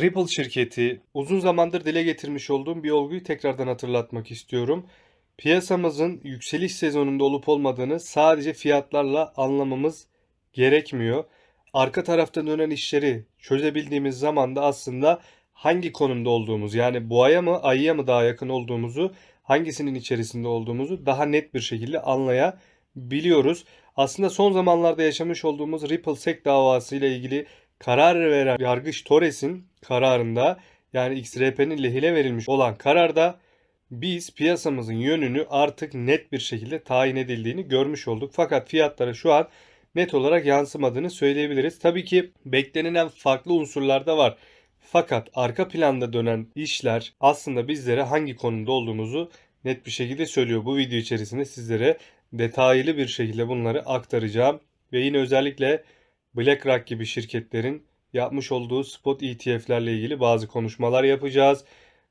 Ripple şirketi uzun zamandır dile getirmiş olduğum bir olguyu tekrardan hatırlatmak istiyorum. Piyasamızın yükseliş sezonunda olup olmadığını sadece fiyatlarla anlamamız gerekmiyor. Arka tarafta dönen işleri çözebildiğimiz zaman da aslında hangi konumda olduğumuz yani boğaya mı ayıya mı daha yakın olduğumuzu hangisinin içerisinde olduğumuzu daha net bir şekilde anlayabiliyoruz. Aslında son zamanlarda yaşamış olduğumuz Ripple SEC davası ile ilgili karar veren yargıç Torres'in kararında yani XRP'nin lehine verilmiş olan kararda biz piyasamızın yönünü artık net bir şekilde tayin edildiğini görmüş olduk. Fakat fiyatlara şu an net olarak yansımadığını söyleyebiliriz. Tabii ki beklenilen farklı unsurlar da var. Fakat arka planda dönen işler aslında bizlere hangi konumda olduğumuzu net bir şekilde söylüyor. Bu video içerisinde sizlere detaylı bir şekilde bunları aktaracağım. Ve yine özellikle BlackRock gibi şirketlerin yapmış olduğu spot ETF'lerle ilgili bazı konuşmalar yapacağız.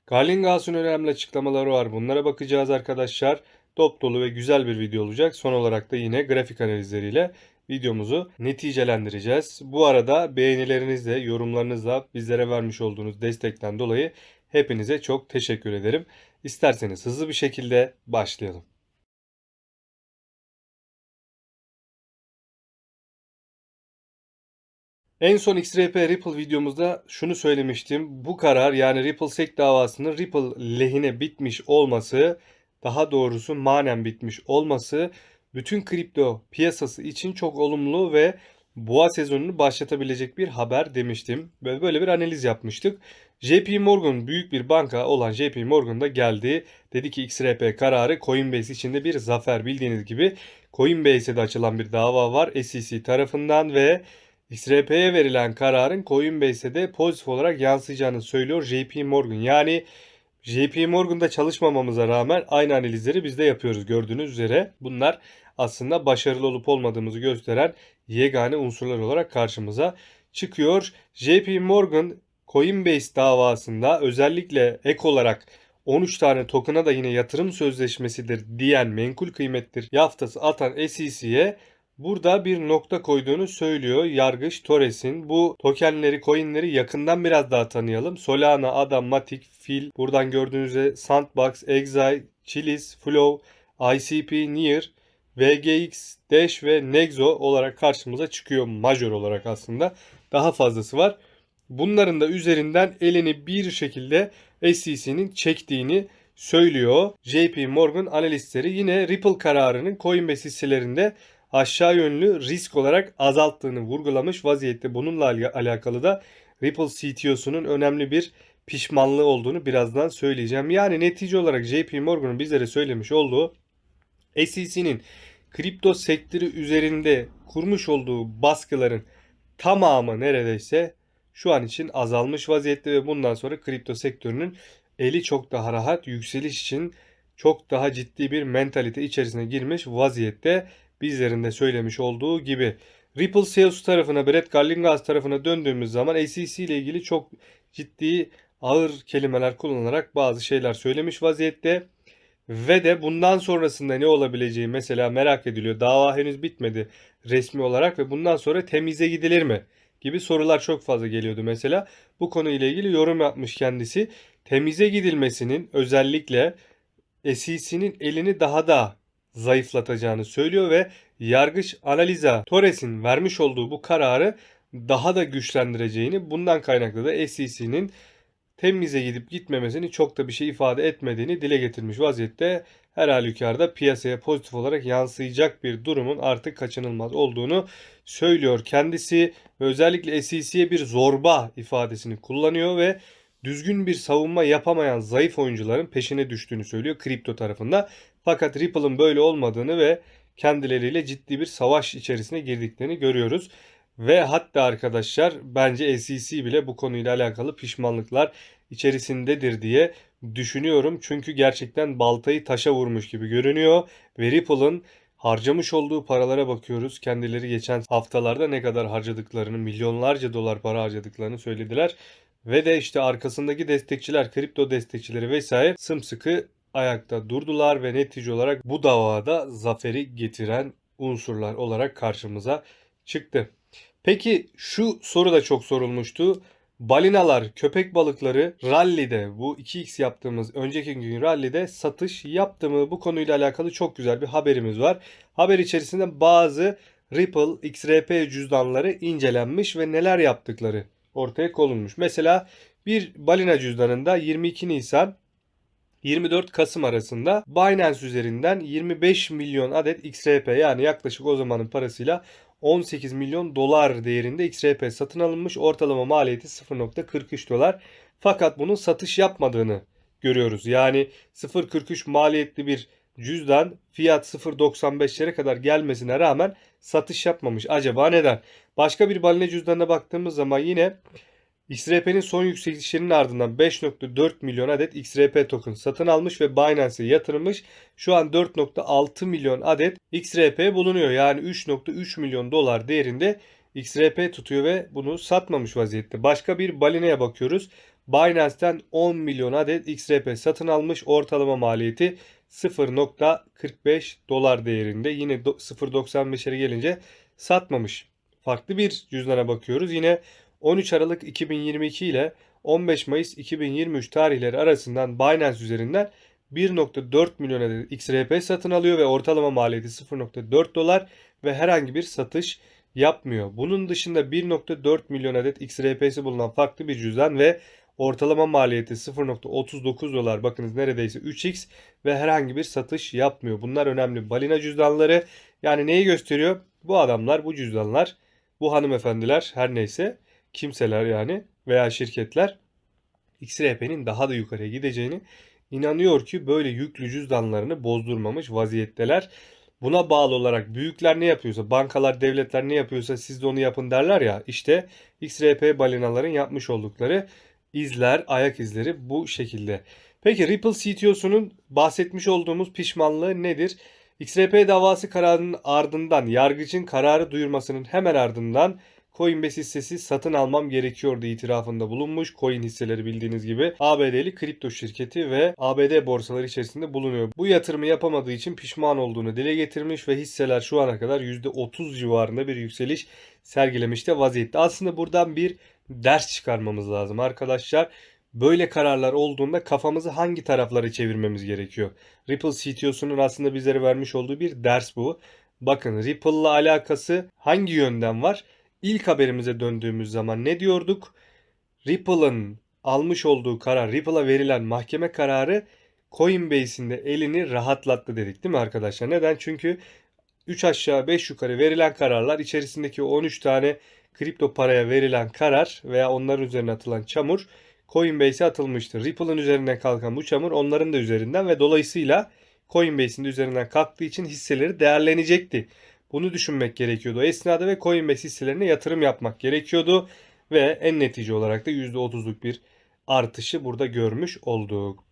Garlingas'ın önemli açıklamaları var. Bunlara bakacağız arkadaşlar. Top dolu ve güzel bir video olacak. Son olarak da yine grafik analizleriyle videomuzu neticelendireceğiz. Bu arada beğenilerinizle, yorumlarınızla bizlere vermiş olduğunuz destekten dolayı hepinize çok teşekkür ederim. İsterseniz hızlı bir şekilde başlayalım. En son XRP Ripple videomuzda şunu söylemiştim. Bu karar yani Ripple SEC davasının Ripple lehine bitmiş olması, daha doğrusu manen bitmiş olması bütün kripto piyasası için çok olumlu ve boğa sezonunu başlatabilecek bir haber demiştim. Ve böyle bir analiz yapmıştık. JP Morgan büyük bir banka olan JP Morgan da geldi. Dedi ki XRP kararı Coinbase içinde bir zafer bildiğiniz gibi Coinbase'e de açılan bir dava var SEC tarafından ve XRP'ye verilen kararın Coinbase'e de pozitif olarak yansıyacağını söylüyor JP Morgan. Yani JP Morgan'da çalışmamamıza rağmen aynı analizleri biz de yapıyoruz gördüğünüz üzere. Bunlar aslında başarılı olup olmadığımızı gösteren yegane unsurlar olarak karşımıza çıkıyor. JP Morgan Coinbase davasında özellikle ek olarak 13 tane token'a da yine yatırım sözleşmesidir diyen menkul kıymettir yaftası atan SEC'ye burada bir nokta koyduğunu söylüyor Yargıç Torres'in. Bu tokenleri, coinleri yakından biraz daha tanıyalım. Solana, ADA, Matic, Fil, buradan gördüğünüzde Sandbox, Exile, Chiliz, Flow, ICP, Near, VGX, Dash ve Nexo olarak karşımıza çıkıyor major olarak aslında. Daha fazlası var. Bunların da üzerinden elini bir şekilde SEC'nin çektiğini söylüyor. JP Morgan analistleri yine Ripple kararının Coinbase hisselerinde aşağı yönlü risk olarak azalttığını vurgulamış vaziyette. Bununla alakalı da Ripple CTO'sunun önemli bir pişmanlığı olduğunu birazdan söyleyeceğim. Yani netice olarak JP Morgan'ın bizlere söylemiş olduğu SEC'nin kripto sektörü üzerinde kurmuş olduğu baskıların tamamı neredeyse şu an için azalmış vaziyette ve bundan sonra kripto sektörünün eli çok daha rahat yükseliş için çok daha ciddi bir mentalite içerisine girmiş vaziyette bizlerin de söylemiş olduğu gibi. Ripple CEO'su tarafına, Brett Garlinghouse tarafına döndüğümüz zaman SEC ile ilgili çok ciddi ağır kelimeler kullanarak bazı şeyler söylemiş vaziyette. Ve de bundan sonrasında ne olabileceği mesela merak ediliyor. Dava henüz bitmedi resmi olarak ve bundan sonra temize gidilir mi? Gibi sorular çok fazla geliyordu mesela. Bu konuyla ilgili yorum yapmış kendisi. Temize gidilmesinin özellikle SEC'nin elini daha da zayıflatacağını söylüyor ve yargıç Analiza Torres'in vermiş olduğu bu kararı daha da güçlendireceğini bundan kaynaklı da SEC'nin temize gidip gitmemesini çok da bir şey ifade etmediğini dile getirmiş vaziyette. Her halükarda piyasaya pozitif olarak yansıyacak bir durumun artık kaçınılmaz olduğunu söylüyor kendisi ve özellikle SEC'ye bir zorba ifadesini kullanıyor ve düzgün bir savunma yapamayan zayıf oyuncuların peşine düştüğünü söylüyor kripto tarafında. Fakat Ripple'ın böyle olmadığını ve kendileriyle ciddi bir savaş içerisine girdiklerini görüyoruz. Ve hatta arkadaşlar bence SEC bile bu konuyla alakalı pişmanlıklar içerisindedir diye düşünüyorum. Çünkü gerçekten baltayı taşa vurmuş gibi görünüyor. Ve Ripple'ın harcamış olduğu paralara bakıyoruz. Kendileri geçen haftalarda ne kadar harcadıklarını, milyonlarca dolar para harcadıklarını söylediler. Ve de işte arkasındaki destekçiler, kripto destekçileri vesaire sımsıkı ayakta durdular ve netice olarak bu davada zaferi getiren unsurlar olarak karşımıza çıktı. Peki şu soru da çok sorulmuştu. balinalar, köpek balıkları rallide bu 2x yaptığımız önceki gün rallide satış yaptı mı? Bu konuyla alakalı çok güzel bir haberimiz var. Haber içerisinde bazı Ripple XRP cüzdanları incelenmiş ve neler yaptıkları ortaya konulmuş. Mesela bir balina cüzdanında 22 Nisan 24 Kasım arasında Binance üzerinden 25 milyon adet XRP yani yaklaşık o zamanın parasıyla 18 milyon dolar değerinde XRP satın alınmış. Ortalama maliyeti 0.43 dolar. Fakat bunun satış yapmadığını görüyoruz. Yani 0.43 maliyetli bir cüzdan fiyat 0.95'lere kadar gelmesine rağmen satış yapmamış. Acaba neden? Başka bir balina cüzdanına baktığımız zaman yine XRP'nin son yükselişlerinin ardından 5.4 milyon adet XRP token satın almış ve Binance'e yatırılmış. Şu an 4.6 milyon adet XRP bulunuyor. Yani 3.3 milyon dolar değerinde XRP tutuyor ve bunu satmamış vaziyette. Başka bir balineye bakıyoruz. Binance'ten 10 milyon adet XRP satın almış. Ortalama maliyeti 0.45 dolar değerinde. Yine 0.95'lere gelince satmamış. Farklı bir cüzdana bakıyoruz. Yine 13 Aralık 2022 ile 15 Mayıs 2023 tarihleri arasından Binance üzerinden 1.4 milyon adet XRP satın alıyor ve ortalama maliyeti 0.4 dolar ve herhangi bir satış yapmıyor. Bunun dışında 1.4 milyon adet XRP'si bulunan farklı bir cüzdan ve ortalama maliyeti 0.39 dolar bakınız neredeyse 3x ve herhangi bir satış yapmıyor. Bunlar önemli balina cüzdanları. Yani neyi gösteriyor? Bu adamlar, bu cüzdanlar, bu hanımefendiler her neyse kimseler yani veya şirketler XRP'nin daha da yukarıya gideceğini inanıyor ki böyle yüklü cüzdanlarını bozdurmamış vaziyetteler. Buna bağlı olarak büyükler ne yapıyorsa, bankalar, devletler ne yapıyorsa siz de onu yapın derler ya. İşte XRP balinaların yapmış oldukları izler, ayak izleri bu şekilde. Peki Ripple CTO'sunun bahsetmiş olduğumuz pişmanlığı nedir? XRP davası kararının ardından yargıcın kararı duyurmasının hemen ardından Coinbase hissesi satın almam gerekiyordu itirafında bulunmuş. Coin hisseleri bildiğiniz gibi ABD'li kripto şirketi ve ABD borsaları içerisinde bulunuyor. Bu yatırımı yapamadığı için pişman olduğunu dile getirmiş ve hisseler şu ana kadar %30 civarında bir yükseliş sergilemişte vaziyette. Aslında buradan bir ders çıkarmamız lazım arkadaşlar. Böyle kararlar olduğunda kafamızı hangi taraflara çevirmemiz gerekiyor? Ripple CTO'sunun aslında bizlere vermiş olduğu bir ders bu. Bakın Ripple'la alakası hangi yönden var? İlk haberimize döndüğümüz zaman ne diyorduk? Ripple'ın almış olduğu karar, Ripple'a verilen mahkeme kararı Coinbase'in de elini rahatlattı dedik değil mi arkadaşlar? Neden? Çünkü 3 aşağı 5 yukarı verilen kararlar içerisindeki 13 tane kripto paraya verilen karar veya onların üzerine atılan çamur Coinbase'e atılmıştır. Ripple'ın üzerinden kalkan bu çamur onların da üzerinden ve dolayısıyla Coinbase'in de üzerinden kalktığı için hisseleri değerlenecekti. Bunu düşünmek gerekiyordu. O esnada ve Coinbase hisselerine yatırım yapmak gerekiyordu. Ve en netice olarak da %30'luk bir artışı burada görmüş olduk.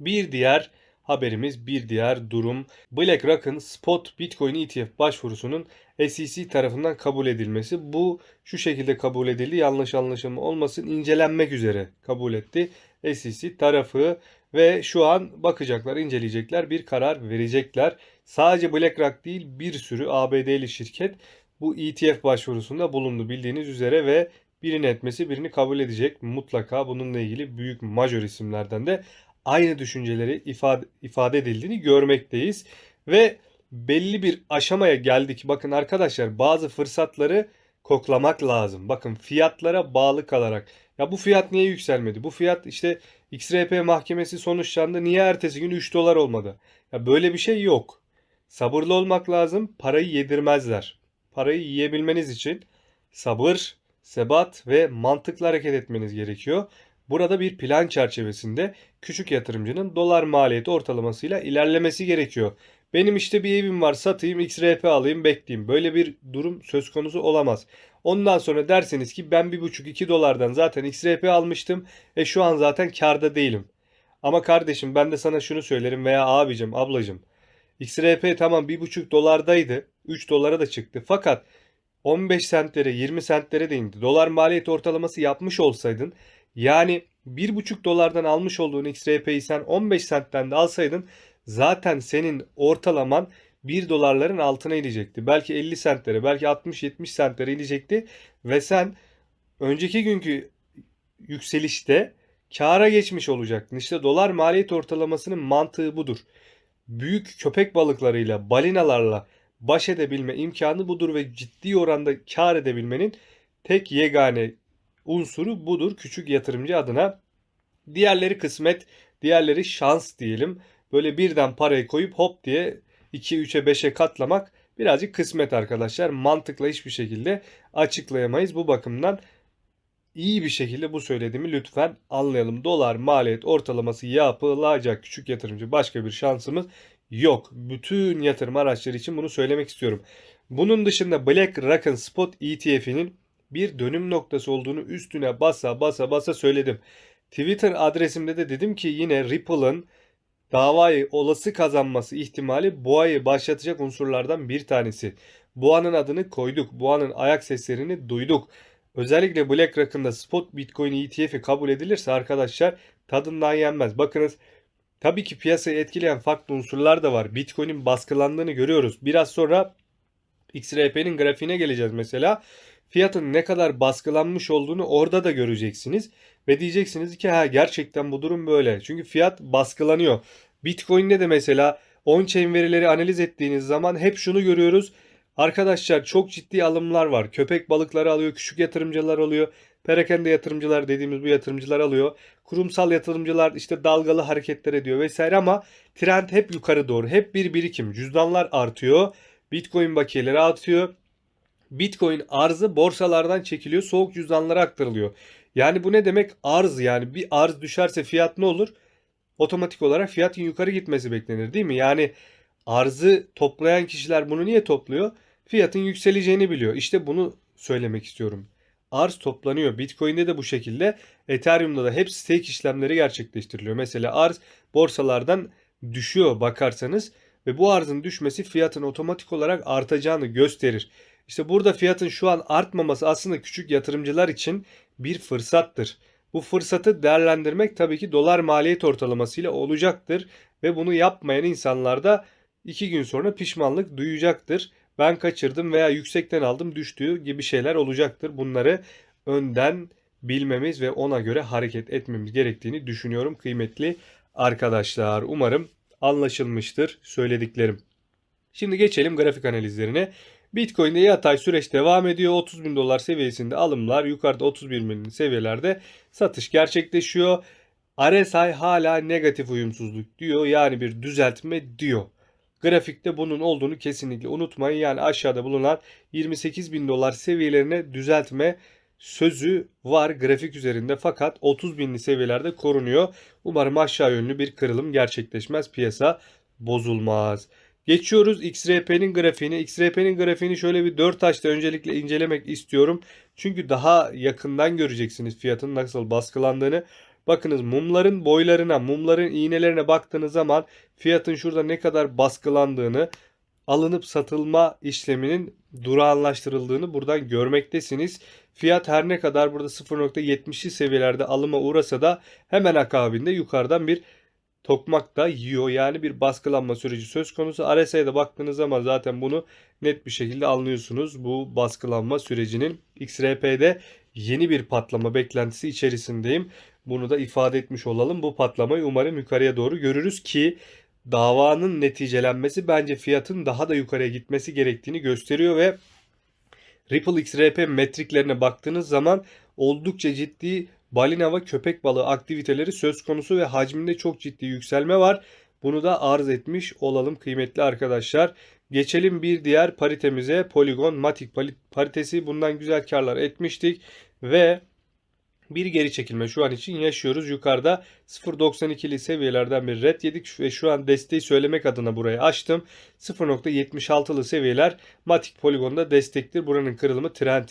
Bir diğer haberimiz, bir diğer durum BlackRock'ın spot Bitcoin ETF başvurusunun SEC tarafından kabul edilmesi. Bu şu şekilde kabul edildi. Yanlış anlaşılma olmasın incelenmek üzere kabul etti. SEC tarafı ve şu an bakacaklar, inceleyecekler, bir karar verecekler. Sadece BlackRock değil bir sürü ABD'li şirket bu ETF başvurusunda bulundu bildiğiniz üzere ve birini etmesi birini kabul edecek. Mutlaka bununla ilgili büyük major isimlerden de aynı düşünceleri ifade, ifade edildiğini görmekteyiz. Ve belli bir aşamaya geldik. Bakın arkadaşlar bazı fırsatları koklamak lazım. Bakın fiyatlara bağlı kalarak. Ya bu fiyat niye yükselmedi? Bu fiyat işte XRP mahkemesi sonuçlandı. Niye ertesi gün 3 dolar olmadı? Ya böyle bir şey yok. Sabırlı olmak lazım. Parayı yedirmezler. Parayı yiyebilmeniz için sabır, sebat ve mantıklı hareket etmeniz gerekiyor. Burada bir plan çerçevesinde küçük yatırımcının dolar maliyeti ortalamasıyla ilerlemesi gerekiyor. Benim işte bir evim var satayım XRP alayım bekleyeyim. Böyle bir durum söz konusu olamaz. Ondan sonra derseniz ki ben 1,5-2 dolardan zaten XRP almıştım. E şu an zaten karda değilim. Ama kardeşim ben de sana şunu söylerim veya abicim ablacım. XRP tamam 1,5 dolardaydı. 3 dolara da çıktı. Fakat 15 sentlere 20 sentlere de indi. Dolar maliyet ortalaması yapmış olsaydın yani 1,5 dolardan almış olduğun XRP'yi sen 15 sentten de alsaydın zaten senin ortalaman 1 dolarların altına inecekti. Belki 50 sentlere, belki 60-70 sentlere inecekti ve sen önceki günkü yükselişte kâra geçmiş olacaktın. İşte dolar maliyet ortalamasının mantığı budur. Büyük köpek balıklarıyla, balinalarla baş edebilme imkanı budur ve ciddi oranda kar edebilmenin tek yegane unsuru budur küçük yatırımcı adına. Diğerleri kısmet, diğerleri şans diyelim. Böyle birden parayı koyup hop diye 2'ye 3'e 5'e katlamak birazcık kısmet arkadaşlar. Mantıkla hiçbir şekilde açıklayamayız. Bu bakımdan iyi bir şekilde bu söylediğimi lütfen anlayalım. Dolar maliyet ortalaması yapılacak küçük yatırımcı başka bir şansımız yok. Bütün yatırım araçları için bunu söylemek istiyorum. Bunun dışında BlackRock'ın Spot ETF'inin bir dönüm noktası olduğunu üstüne basa basa basa söyledim. Twitter adresimde de dedim ki yine Ripple'ın davayı olası kazanması ihtimali boğayı başlatacak unsurlardan bir tanesi. Boğanın adını koyduk. Boğanın ayak seslerini duyduk. Özellikle BlackRock'ın da spot Bitcoin ETF'i kabul edilirse arkadaşlar tadından yenmez. Bakınız tabii ki piyasayı etkileyen farklı unsurlar da var. Bitcoin'in baskılandığını görüyoruz. Biraz sonra XRP'nin grafiğine geleceğiz mesela. Fiyatın ne kadar baskılanmış olduğunu orada da göreceksiniz. Ve diyeceksiniz ki ha gerçekten bu durum böyle. Çünkü fiyat baskılanıyor. Bitcoin'de de mesela on-chain verileri analiz ettiğiniz zaman hep şunu görüyoruz. Arkadaşlar çok ciddi alımlar var. Köpek balıkları alıyor, küçük yatırımcılar alıyor. Perakende yatırımcılar dediğimiz bu yatırımcılar alıyor. Kurumsal yatırımcılar işte dalgalı hareketler ediyor vesaire ama trend hep yukarı doğru. Hep bir birikim. Cüzdanlar artıyor. Bitcoin bakiyeleri artıyor. Bitcoin arzı borsalardan çekiliyor. Soğuk cüzdanlara aktarılıyor. Yani bu ne demek? Arz yani bir arz düşerse fiyat ne olur? Otomatik olarak fiyatın yukarı gitmesi beklenir değil mi? Yani arzı toplayan kişiler bunu niye topluyor? Fiyatın yükseleceğini biliyor. İşte bunu söylemek istiyorum. Arz toplanıyor. Bitcoin'de de bu şekilde. Ethereum'da da hep stake işlemleri gerçekleştiriliyor. Mesela arz borsalardan düşüyor bakarsanız ve bu arzın düşmesi fiyatın otomatik olarak artacağını gösterir. İşte burada fiyatın şu an artmaması aslında küçük yatırımcılar için bir fırsattır. Bu fırsatı değerlendirmek tabii ki dolar maliyet ortalamasıyla olacaktır ve bunu yapmayan insanlar da 2 gün sonra pişmanlık duyacaktır. Ben kaçırdım veya yüksekten aldım düştüğü gibi şeyler olacaktır. Bunları önden bilmemiz ve ona göre hareket etmemiz gerektiğini düşünüyorum kıymetli arkadaşlar. Umarım anlaşılmıştır söylediklerim. Şimdi geçelim grafik analizlerine. Bitcoin'de yatay süreç devam ediyor. 30 bin dolar seviyesinde alımlar, yukarıda 31 bin seviyelerde satış gerçekleşiyor. RSI hala negatif uyumsuzluk diyor. Yani bir düzeltme diyor. Grafikte bunun olduğunu kesinlikle unutmayın. Yani aşağıda bulunan 28 bin dolar seviyelerine düzeltme sözü var grafik üzerinde fakat 30 binli seviyelerde korunuyor. Umarım aşağı yönlü bir kırılım gerçekleşmez. Piyasa bozulmaz. Geçiyoruz XRP'nin grafiğine. XRP'nin grafiğini şöyle bir 4 taşta öncelikle incelemek istiyorum. Çünkü daha yakından göreceksiniz fiyatın nasıl baskılandığını. Bakınız mumların boylarına, mumların iğnelerine baktığınız zaman fiyatın şurada ne kadar baskılandığını, alınıp satılma işleminin durağanlaştırıldığını buradan görmektesiniz. Fiyat her ne kadar burada 0.70'li seviyelerde alıma uğrasa da hemen akabinde yukarıdan bir tokmak da yiyor. Yani bir baskılanma süreci söz konusu. RSI'ye de baktığınız zaman zaten bunu net bir şekilde anlıyorsunuz. Bu baskılanma sürecinin XRP'de yeni bir patlama beklentisi içerisindeyim. Bunu da ifade etmiş olalım. Bu patlamayı umarım yukarıya doğru görürüz ki davanın neticelenmesi bence fiyatın daha da yukarıya gitmesi gerektiğini gösteriyor ve Ripple XRP metriklerine baktığınız zaman oldukça ciddi balina ve köpek balığı aktiviteleri söz konusu ve hacminde çok ciddi yükselme var. Bunu da arz etmiş olalım kıymetli arkadaşlar. Geçelim bir diğer paritemize Polygon Matic paritesi bundan güzel karlar etmiştik ve bir geri çekilme şu an için yaşıyoruz. Yukarıda 0.92'li seviyelerden bir red yedik ve şu an desteği söylemek adına burayı açtım. 0.76'lı seviyeler Matic Polygon'da destektir. Buranın kırılımı trend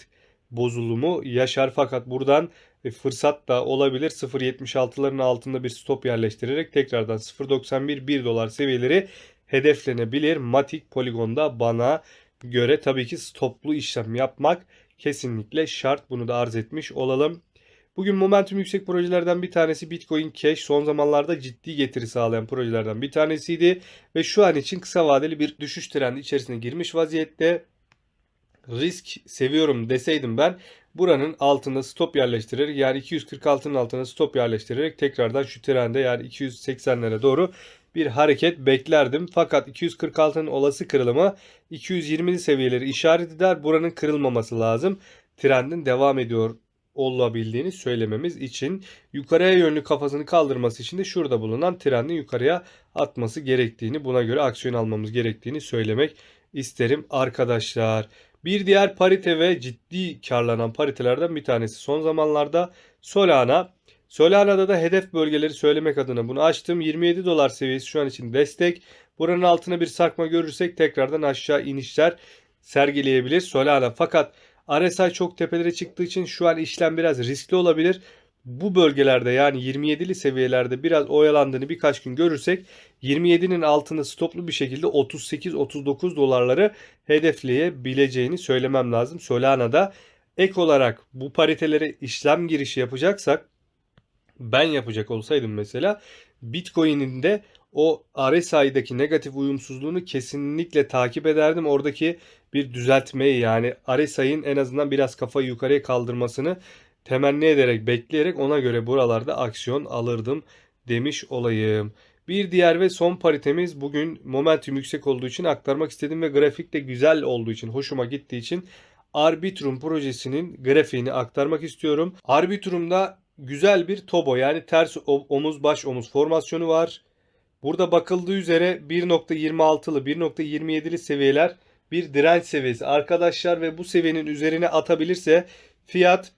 bozulumu yaşar fakat buradan e, fırsat da olabilir. 0.76'ların altında bir stop yerleştirerek tekrardan 0.91 1 dolar seviyeleri hedeflenebilir. Matic Polygon'da bana göre tabii ki stoplu işlem yapmak kesinlikle şart. Bunu da arz etmiş olalım. Bugün momentum yüksek projelerden bir tanesi Bitcoin Cash son zamanlarda ciddi getiri sağlayan projelerden bir tanesiydi ve şu an için kısa vadeli bir düşüş trendi içerisine girmiş vaziyette. Risk seviyorum deseydim ben buranın altında stop yerleştirerek yani 246'nın altına stop yerleştirerek tekrardan şu trende yani 280'lere doğru bir hareket beklerdim. Fakat 246'nın olası kırılımı 220'li seviyeleri işaret eder. Buranın kırılmaması lazım. Trendin devam ediyor olabildiğini söylememiz için yukarıya yönlü kafasını kaldırması için de şurada bulunan trendin yukarıya atması gerektiğini buna göre aksiyon almamız gerektiğini söylemek isterim arkadaşlar. Bir diğer parite ve ciddi karlanan paritelerden bir tanesi son zamanlarda Solana. Solana'da da hedef bölgeleri söylemek adına bunu açtım. 27 dolar seviyesi şu an için destek. Buranın altına bir sarkma görürsek tekrardan aşağı inişler sergileyebilir Solana. Fakat RSI çok tepelere çıktığı için şu an işlem biraz riskli olabilir. Bu bölgelerde yani 27'li seviyelerde biraz oyalandığını birkaç gün görürsek 27'nin altında stoplu bir şekilde 38-39 dolarları hedefleyebileceğini söylemem lazım. Solana'da ek olarak bu paritelere işlem girişi yapacaksak ben yapacak olsaydım mesela Bitcoin'in de o RSI'daki negatif uyumsuzluğunu kesinlikle takip ederdim. Oradaki bir düzeltmeyi yani RSI'nin en azından biraz kafayı yukarıya kaldırmasını temenni ederek bekleyerek ona göre buralarda aksiyon alırdım demiş olayım. Bir diğer ve son paritemiz bugün momentum yüksek olduğu için aktarmak istedim ve grafik de güzel olduğu için hoşuma gittiği için Arbitrum projesinin grafiğini aktarmak istiyorum. Arbitrum'da güzel bir tobo yani ters omuz baş omuz formasyonu var. Burada bakıldığı üzere 1.26'lı 1.27'li seviyeler bir direnç seviyesi arkadaşlar ve bu seviyenin üzerine atabilirse fiyat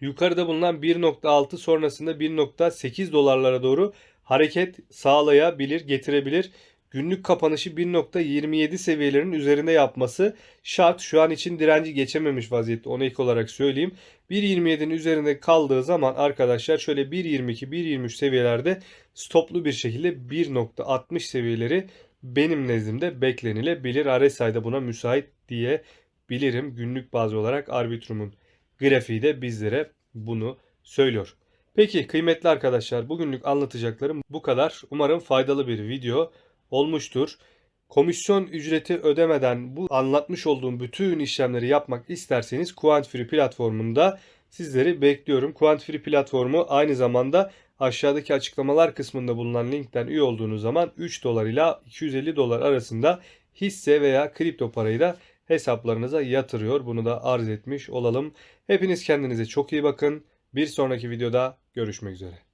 yukarıda bulunan 1.6 sonrasında 1.8 dolarlara doğru hareket sağlayabilir, getirebilir. Günlük kapanışı 1.27 seviyelerinin üzerinde yapması şart. Şu an için direnci geçememiş vaziyette. Onu ilk olarak söyleyeyim. 1.27'nin üzerinde kaldığı zaman arkadaşlar şöyle 1.22, 1.23 seviyelerde stoplu bir şekilde 1.60 seviyeleri benim nezdimde beklenilebilir. RSI'de buna müsait diyebilirim. Günlük bazı olarak Arbitrum'un grafiği de bizlere bunu söylüyor. Peki kıymetli arkadaşlar bugünlük anlatacaklarım bu kadar. Umarım faydalı bir video olmuştur. Komisyon ücreti ödemeden bu anlatmış olduğum bütün işlemleri yapmak isterseniz Quantfree platformunda sizleri bekliyorum. Quantfree platformu aynı zamanda aşağıdaki açıklamalar kısmında bulunan linkten üye olduğunuz zaman 3 dolar ile 250 dolar arasında hisse veya kripto parayı da hesaplarınıza yatırıyor. Bunu da arz etmiş olalım. Hepiniz kendinize çok iyi bakın. Bir sonraki videoda görüşmek üzere.